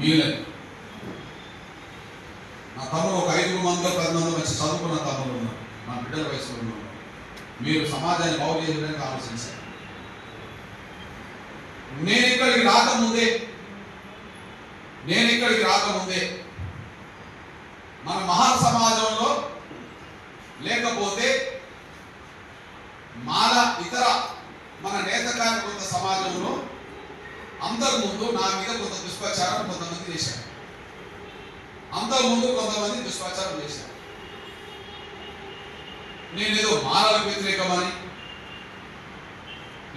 మీలే నా తమ్ముడు ఒక ఐదుగురు మందిలో పది మంది వచ్చి చదువుకున్న తమ్ముడు ఉన్నారు నా బిడ్డల వయసులో ఉన్నారు మీరు సమాజాన్ని బాగు చేయడానికి ఆలోచించారు నేను ఇక్కడికి రాకముందే నేను ఇక్కడికి రాకముందే మన మహా సమాజం లేకపోతే మాల ఇతర మన నేతకాని కొంత సమాజంలో అంతకుముందు నా మీద కొంత దుష్ప్రచారం కొంతమంది చేశారు. అంతకుముందు కొంతమంది దుష్ప్రచారం చేశారు. నేనేదో మానవ వ్యతిరేకమని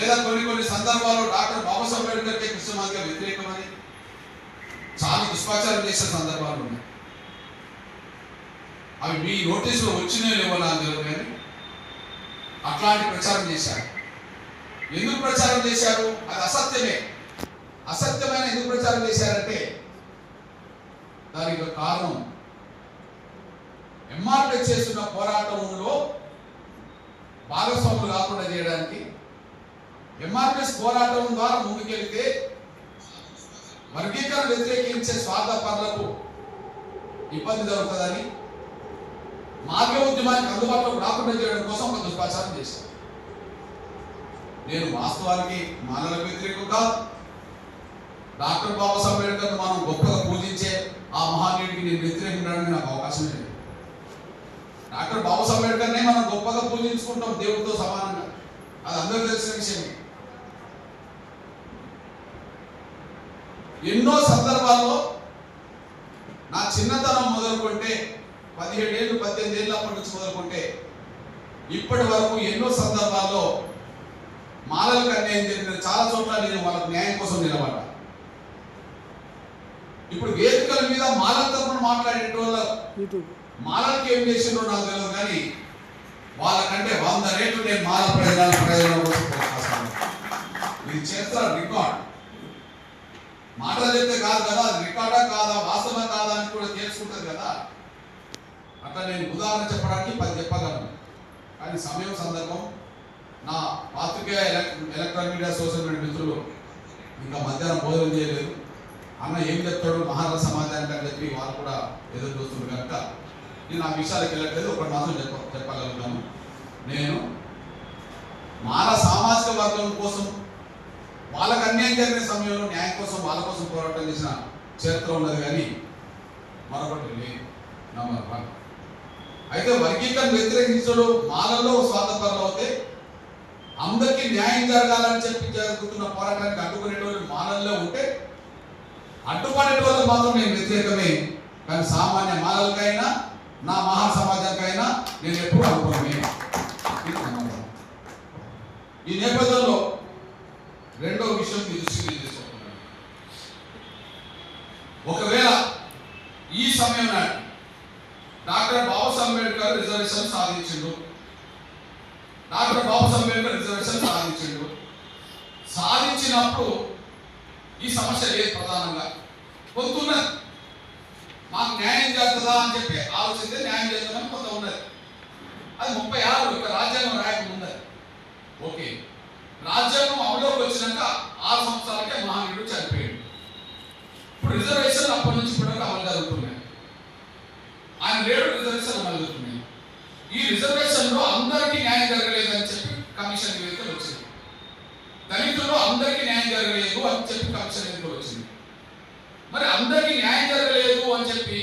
లేదా కొన్ని కొన్ని సందర్భాల్లో డాక్టర్ బాబాసాహెబ్ అంబేద్కర్కి కృష్ణమాదిగా వ్యతిరేకమని చాలా దుష్ప్రచారం చేసే సందర్భాలు ఉన్నాయి. అవి మీ నోటీసులో వచ్చినా లేవో నాకు తెలియదు కానీ అట్లాంటి ప్రచారం చేశారు. ఎందుకు ప్రచారం చేశారు? అది అసత్యమే. అసత్యమైన ఎందుకు ప్రచారం చేశారంటే దానికి ఒక కారణం. ఎంఆర్పీ చేస్తున్న పోరాటంలో భాగస్వాములు కాకుండా చేయడానికి ఎంఆర్పిఎస్ పోరాటం ద్వారా ముందుకెళ్తే వర్గీకరణ వ్యతిరేకించే స్వార్థ పనులకు ఇబ్బంది జరుగుతుందని మార్గ ఉద్యమానికి అందుబాటులోకి రాకుండా చేయడం కోసం ఒక దుష్ప్రచారం చేశారు. నేను వాస్తవానికి మానవ వ్యతిరేకం కాదు. డాక్టర్ బాబాసాహెబ్ అంబేద్కర్ మనం గొప్పగా పూజించే ఆ మహానీయుడికి నేను వ్యతిరేకించడానికి నాకు అవకాశం లేదు. డాక్టర్ బాబాసాహెబ్ అంబేద్కర్నే మనం గొప్పగా పూజించుకుంటాం దేవుడితో సమానంగా. అది అందరూ తెలిసిన విషయమే. ఎన్నో సందర్భాల్లో నా చిన్నతనం మొదలుకుంటే పదిహేడు ఏళ్ళు పద్దెనిమిది ఏళ్ళప్పటి నుంచి మొదలుకుంటే ఇప్పటి వరకు ఎన్నో సందర్భాల్లో మాలలకు అన్యాయం జరిగిన చాలా చోట్ల నేను వాళ్ళకు న్యాయం కోసం నిలబడ్డా. ఇప్పుడు వేదికల మీద మాలల తరపున మాట్లాడే వాళ్ళ మాలకి ఏం చేసిండ్రో నాకు తెలియదు కానీ వాళ్ళకంటే వంద రేట్లు నేను మాల ప్రయోజనాల ప్రయోజనం. ఇది చరిత్ర రికార్డ్. మాటలు చెప్తే కాదు కదా రికార్డా కాదా వాస్తవం కాదా అని కూడా తెలుసుకుంటుంది కదా. అట్లా నేను ఉదాహరణ చెప్పడానికి పది చెప్పగలను. కానీ సమయం సందర్భం నా పాత్రికేయ ఎలక్- ఎలక్ట్రానిక్ మీడియా సోషల్ మీడియా మిత్రులు ఇంకా మధ్యాహ్నం భోజనం చేయలేదు. అన్న ఏం చెప్తాడు మహారాజ సమాజానికి అని చెప్పి వాళ్ళు కూడా ఎదురు చూస్తున్నారు కనుక నేను ఆ విషయాలకు వెళ్ళట్లేదు ఒకటి మాత్రం చెప్ప చెప్పగలుగుతాను. నేను మాల సామాజిక వర్గం కోసం వాళ్ళకు అన్యాయం జరిగిన సమయంలో న్యాయం కోసం వాళ్ళ కోసం పోరాటం చేసిన చరిత్ర ఉన్నది కానీ మరొకటి లేదు. నంబర్ వన్ అయితే వర్గీకరణ వ్యతిరేకించడం మాలలో స్వాతంత్రాలు అవుతే అందరికీ న్యాయం జరగాలని చెప్పి జరుగుతున్న పోరాటానికి అడ్డుకునేటువంటి మాలల్లో ఉంటే అడ్డుపడేటోళ్ళకి మాత్రం నేను వ్యతిరేకమే. కానీ సామాన్య మానవులకైనా నా మహాసమాజానికైనా నేను ఎప్పుడు అనుకోవడమే ఈ నేపథ్యంలో రెండో విషయం మీ దృష్టికి తీసుకుంటున్నాను ఒకవేళ ఈ సమయం నాటి డాక్టర్ బాబాసాహెబ్ అంబేద్కర్ రిజర్వేషన్ సాధించిండు. డాక్టర్ బాబాసాహెబ్ అంబేద్కర్ రిజర్వేషన్ సాధించిండు. సాధించినప్పుడు ఈ సమస్య లేదు ప్రధానంగా. కొంత మాకు న్యాయం చేస్తుందా అని చెప్పి ఆలోచిస్తే న్యాయం చేస్తుందని కొంత ఉన్నది. అది ముప్పై ఆరు ఇక రాజ్యాంగం రాయకం ఉన్నది. ఓకే. రాజ్యాంగం అమలులోకి వచ్చినాక ఆరు సంవత్సరాలకే మహానీయుడు చనిపోయాడు. ఇప్పుడు రిజర్వేషన్ అప్పటి నుంచి ఇప్పటివరకు అమలు జరుగుతున్నాయి. ఆయన లేడు రిజర్వేషన్ అమలు జరుగుతున్నాయి. ఈ రిజర్వేషన్లో అందరికీ న్యాయం జరగలేదని చెప్పి కమిషన్ నివేదికలు వచ్చింది. దళితుల్లో అందరికీ న్యాయం జరగలేదు అని చెప్పి కమిషన్ ఎందుకు వచ్చింది? మరి అందరికీ న్యాయం జరగలేదు అని చెప్పి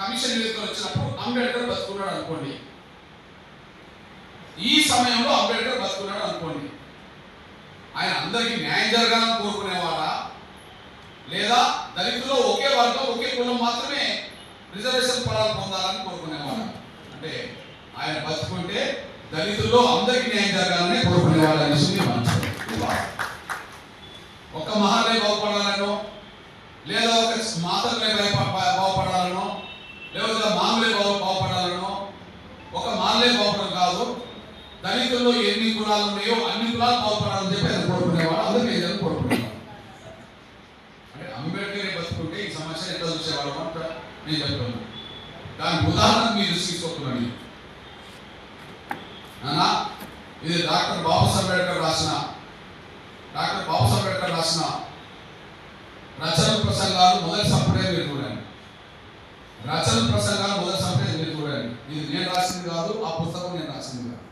కమిషన్ నివేదికలు వచ్చినప్పుడు అంబేద్కర్ బతుకున్నాడు అనుకోండి. ఈ సమయంలో అంబేద్కర్ బతుకున్నాడు అనుకోండి. ఆయన అందరికీ న్యాయం జరగాలని కోరుకునేవాడా? లేదా దళితుల్లో ఒకే వర్గం ఒకే కులం మాత్రమే రిజర్వేషన్ ఫలాలు పొందాలని కోరుకునేవాడు? అంటే ఆయన బతుకుంటే దళితుల్లో అందరికీ న్యాయం జరగాలని కోరుకునేవాడు అనేసి విషయం ఒక మహాలయ బాగుపడాలనో లేదా ఒక మాతలే బాగుపడాలనో లేదా మామూలే బాగు బాగుపడాలనో ఒక మాలే బాగుపడడం కాదు. దళితుల్లో ఎన్ని కులాలు ఉన్నాయో అన్ని కులాలు బాగుపడాలని చెప్పి అది కోరుకునేవాడు. అందుకే ఏదైనా కోరుకునేవాడు. అంటే అంబేద్కర్ బతుకుంటే ఈ సమస్య ఎట్లా చూసేవాడు అంట నేను చెప్తున్నాను దానికి ఉదాహరణ మీరు తీసుకొస్తున్నాను ఇది డాక్టర్ బాబాసాహెబ్ అంబేద్కర్ రాసిన డాక్టర్ బాబాసాహెబ్ అంబేద్కర్ రాసిన రచన ప్రసంగాలు మొదటి సంప్రదాయం మీరు చూడండి. రచన ప్రసంగాలు మొదటి సంప్రదాయం మీరు చూడండి. ఇది నేను రాసింది కాదు ఆ పుస్తకం నేను రాసింది కాదు.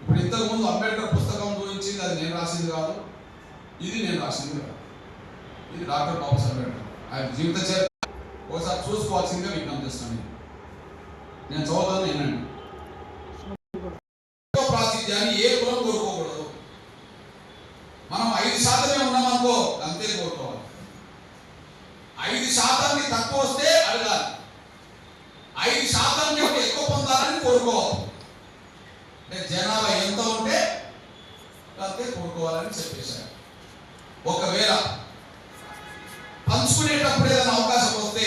ఇప్పుడు ఇంతకుముందు అంబేద్కర్ పుస్తకం గురించి అది నేను రాసింది కాదు ఇది నేను రాసింది కాదు. ఇది డాక్టర్ బాబాసాహెబ్ అంబేద్కర్. ఆయన జీవిత చరిత్ర. ఒకసారి చూసుకోవాల్సిందిగా విజ్ఞప్తి చేస్తాను. నేను. నేను చదువుతాను వినండి ఎక్కువ ప్రాతినిధ్యాన్ని ఏ కులం కోరుకోకూడదు మనం ఐదు శాతమే ఉన్నామనుకో అంతే కోరుకోవాలి ఐదు శాతాన్ని తక్కువ వస్తే ఐదు శాతం కంటే ఎక్కువ పొందాలని కోరుకోవాలి. అంటే జనాభా ఎంత ఉంటే అంతే కోరుకోవాలని చెప్పేశారు. ఒకవేళ పంచుకునేటప్పుడు ఏదైనా అవకాశం వస్తే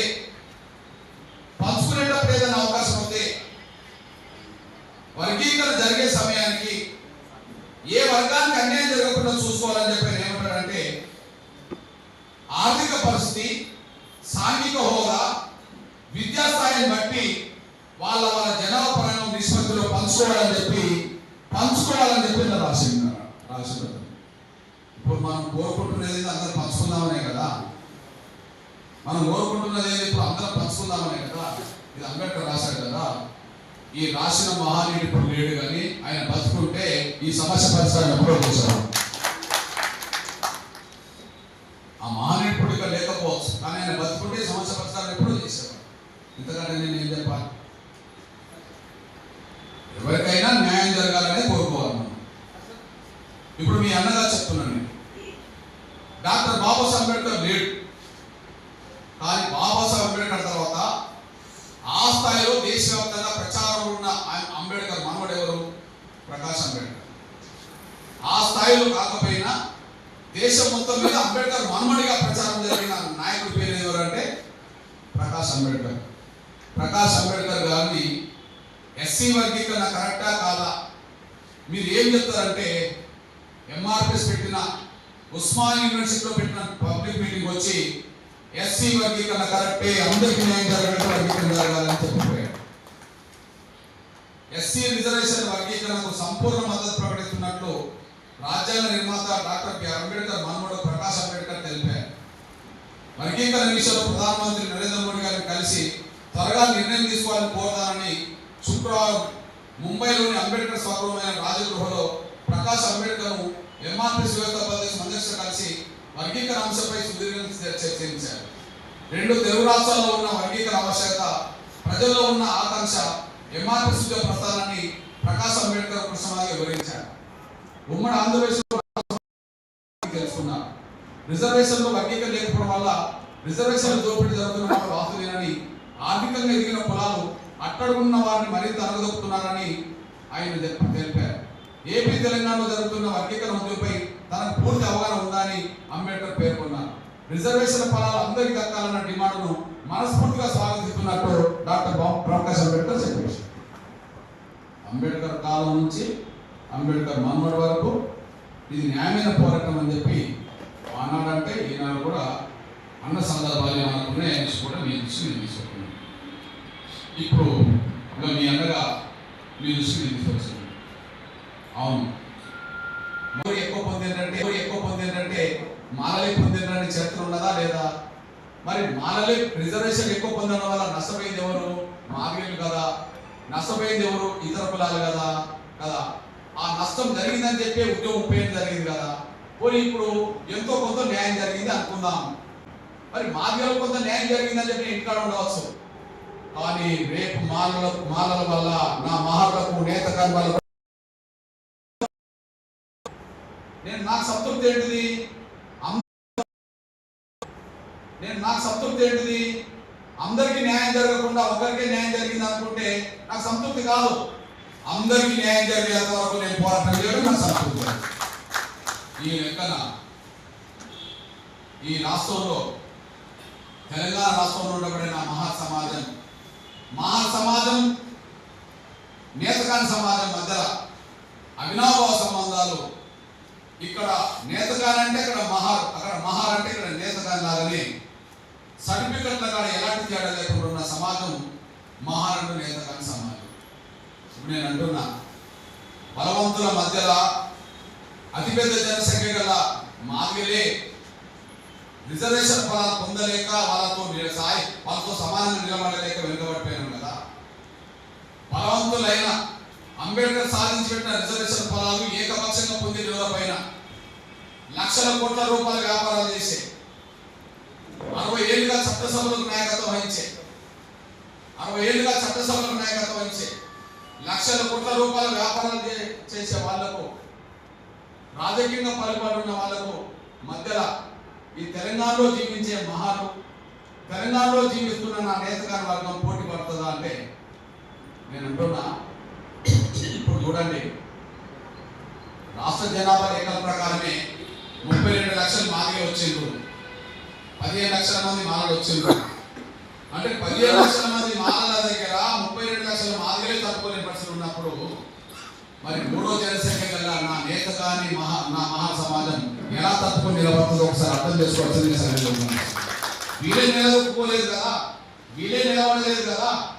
పంచుకునేటప్పుడు ఏదైనా అవకాశం వస్తే వర్గీకరణ జరిగే సమయానికి ఏ వర్గానికి అన్యాయం జరగకుండా చూసుకోవాలని చెప్పి ఆయన ఏమంటాడంటే ఆర్థిక పరిస్థితి సాంఘిక హోదా విద్యాస్థాయిని బట్టి వాళ్ళ వాళ్ళ జనాభా నిష్పత్తిలో పంచుకోవాలని చెప్పి పంచుకోవాలని చెప్పి ఇలా రాసింది రాసింది ఇప్పుడు మనం కోరుకుంటున్నది అందరూ పంచుకుందామనే కదా. మనం కోరుకుంటున్నది ఇప్పుడు అందరం పంచుకుందామనే కదా. ఇది అంబేద్కర్ రాశాడు కదా. ఈ రాసిన మహానీయుడు ఇప్పుడు లేడు కానీ ఆయన బతుకుంటే ఈ సమస్య పరిష్కారం ఎప్పుడో చేశారు ఆ మహానీయుడు ఇప్పుడు ఇక లేకపోవచ్చు కానీ ఆయన బతుకుంటే ఈ సమస్య పరిష్కారం ఎప్పుడో చేశారు ఇంతకంటే నేను ఏం చెప్పాలి ఎవరికైనా న్యాయం జరగాలని కోరుకోవాలి మనం ఇప్పుడు మీ అన్నగా చెప్తున్నాను నేను. డాక్టర్ బాబాసాహెబ్ అంబేద్కర్ లేడు. కానీ బాబాసాహెబ్ అంబేద్కర్ తర్వాత ఆ స్థాయిలో దేశవ్యాప్తంగా ప్రచారం ఉన్న ఆయన అంబేద్కర్ మనవడు ఎవరు? ప్రకాష్ అంబేద్కర్. ఆ స్థాయిలో కాకపోయినా దేశం మొత్తం మీద అంబేద్కర్ మనమడిగా ప్రచారం జరిగిన నాయకుడి పేరు ఎవరు అంటే? ప్రకాష్ అంబేద్కర్. ప్రకాష్ అంబేద్కర్ గారిని ఎస్సీ వర్గీకరణ కరెక్టా కాదా? మీరు ఏం చెప్తారంటే ఎంఆర్పిఎస్ పెట్టిన ఉస్మాన్ యూనివర్సిటీలో పెట్టిన పబ్లిక్ మీటింగ్ వచ్చి ఎస్సీ వర్గీకరణ కరెక్టే అందరికీ న్యాయం జరగడం వర్గీకరణ జరగాలని చెప్పిపోయాడు ఎస్సీ రిజర్వేషన్ వర్గీకరణకు సంపూర్ణ మద్దతు ప్రకటిస్తున్నట్లు రాజ్యాంగ నిర్మాత డాక్టర్ బి. అంబేద్కర్ మనవడు ప్రకాష్ అంబేద్కర్ తెలిపారు. వర్గీకరణ విషయంలో ప్రధానమంత్రి నరేంద్ర మోడీ గారిని కలిసి త్వరగా నిర్ణయం తీసుకోవాలని కోరుతానని శుక్రవారం ముంబైలోని అంబేద్కర్ స్వగృహమైన రాజగృహలో ప్రకాష్ అంబేద్కర్ ఎంఆర్పిఎస్ వ్యవస్థాపక అధ్యక్షుడు కలిసి వర్గీకరణ అంశంపై సుదీర్ఘంగా చర్చించారు రెండు తెలుగు రాష్ట్రాల్లో ఉన్న వర్గీకరణ ఆవశ్యకత ప్రజల్లో ఉన్న ఆకాంక్ష ఎంఆర్పిఎస్ ఉద్యోగ ప్రస్థానాన్ని ప్రకాష్ అంబేద్కర్ కృష్ణమాగా వివరించారు. ఉమ్మడి ఆంధ్రప్రదేశ్లో తెలుసుకున్నారు. రిజర్వేషన్లో వర్గీకరణ లేకపోవడం వల్ల రిజర్వేషన్ దోపిడీ జరుగుతున్న మాట వాస్తవేనని ఆర్థికంగా ఎదిగిన కులాలు ఉన్న వారిని మరింత అనగదొక్కుతున్నారని ఆయన తెలిపారు. ఏపీ తెలంగాణలో జరుగుతున్న వర్గీకరణ ఉద్యమంపై తనకు పూర్తి అవగాహన ఉందని అంబేద్కర్ పేర్కొన్నారు. రిజర్వేషన్ ఫలాలు అందరికీ దక్కాలన్న డిమాండ్ను మనస్ఫూర్తిగా స్వాగతిస్తున్నట్టు డాక్టర్ ప్రకాష్ అంబేద్కర్ చెప్పేశారు అంబేద్కర్ కాలం నుంచి అంబేద్కర్ మన్మడి వరకు ఇది న్యాయమైన పోరాటం అని చెప్పి ఆనాడంటే ఈనాడు కూడా అన్న సందర్భాలు అనుకునే కూడా మీ దృష్టి నేను తీసుకుంటున్నాను ఇప్పుడు ఇంకా మీ అన్నగా మీ దృష్టి నేను తీసుకొచ్చింది అవును. మరి ఎక్కువ పొందిందంటే ఎవరు ఎక్కువ పొందిందంటే మాలలే పొందిందని చరిత్ర ఉన్నదా లేదా? మరి మాలలే రిజర్వేషన్ ఎక్కువ పొందడం వల్ల నష్టపోయింది ఎవరు? మాదిగలు కదా. నష్టపోయింది ఎవరు? ఇతర కులాలు కదా. కదా. ఆ నష్టం జరిగిందని చెప్పి ఉద్యోగం ఉపయోగం జరిగింది కదా. పోనీ ఇప్పుడు ఎంతో కొంత న్యాయం జరిగింది అనుకుందాం. మరి మాదిగలకు కొంత న్యాయం జరిగిందని చెప్పి ఇంటికాడ ఉండవచ్చు. కానీ రేపు మాలల మాలల వల్ల నా మహాలకు నేత వల్ల నేను నాకు సంతృప్తి ఏంటిది నేను నాకు సంతృప్తి ఏంటిది అందరికీ న్యాయం జరగకుండా ఒకరికి న్యాయం జరిగింది అనుకుంటే నాకు సంతృప్తి కాదు. అందరికీ న్యాయం జరిగేంత వరకు నేను పోరాటం చేయడం నాకు సంతృప్తి ఈ లెక్కన ఈ రాష్ట్రంలో తెలంగాణ రాష్ట్రంలో ఉండబడిన మహా సమాజం మహా సమాజం నేతకాని సమాజం మధ్య అవినాభావ సంబంధాలు ఇక్కడ నేతగారు అంటే ఇక్కడ మహార్ అక్కడ మహార్ అంటే ఇక్కడ నేతగాని లాగానే సర్టిఫికెట్ల కాడ ఎలాంటి తేడా లేకుండా ఉన్న సమాజం మహారండు నేతగాని సమాజం. ఇప్పుడు నేను అంటున్నా బలవంతుల మధ్యలో అతిపెద్ద జనసంఖ్య గల మాదిలే రిజర్వేషన్ ఫలాలు పొందలేక వాళ్ళతో సాయి వాళ్ళతో సమానంగా నిలబడలేక వెనుకబడిపోయాను కదా. బలవంతులైన అంబేద్కర్ సాధించి పెట్టిన రిజర్వేషన్ పొలాలు ఏకపక్షంగా పొందిన పైన లక్షల కోట్ల రూపాయల వ్యాపారాలు చేసే అరవై ఏళ్ళుగా చట్టసభలకు నాయకత్వం వహించే అరవై ఏళ్ళుగా చట్టసభలకు నాయకత్వం వహించే లక్షల కోట్ల రూపాయల వ్యాపారాలు చేసే వాళ్ళకు రాజకీయంగా పాల్పడి ఉన్న వాళ్ళకు మధ్యలో ఈ తెలంగాణలో జీవించే మహాలు తెలంగాణలో జీవిస్తున్న నా నేతగారి వర్గం పోటీ పడుతుందా అంటే నేను అంటున్నా చూడండి. రాష్ట్ర జనాభా లెక్కల ప్రకారమే ముప్పై రెండు లక్షలు మాదిగా వచ్చిండ్రు. పదిహేను లక్షల మంది మాలలు వచ్చిండ్రు. అంటే పదిహేను లక్షల మంది మాలల దగ్గర ముప్పై రెండు లక్షల మాదిగలే తప్పుకునే పరిస్థితులు ఉన్నప్పుడు మరి మూడో జనసంఖ్య గల నా నేత కానీ మహా నా మహా సమాజం ఎలా తట్టుకొని నిలబడుతుందో ఒకసారి అర్థం చేసుకోవాల్సింది వీళ్ళే వీలే నిలదొక్కుకోలేదు కదా. వీలే నిలబడలేదు కదా.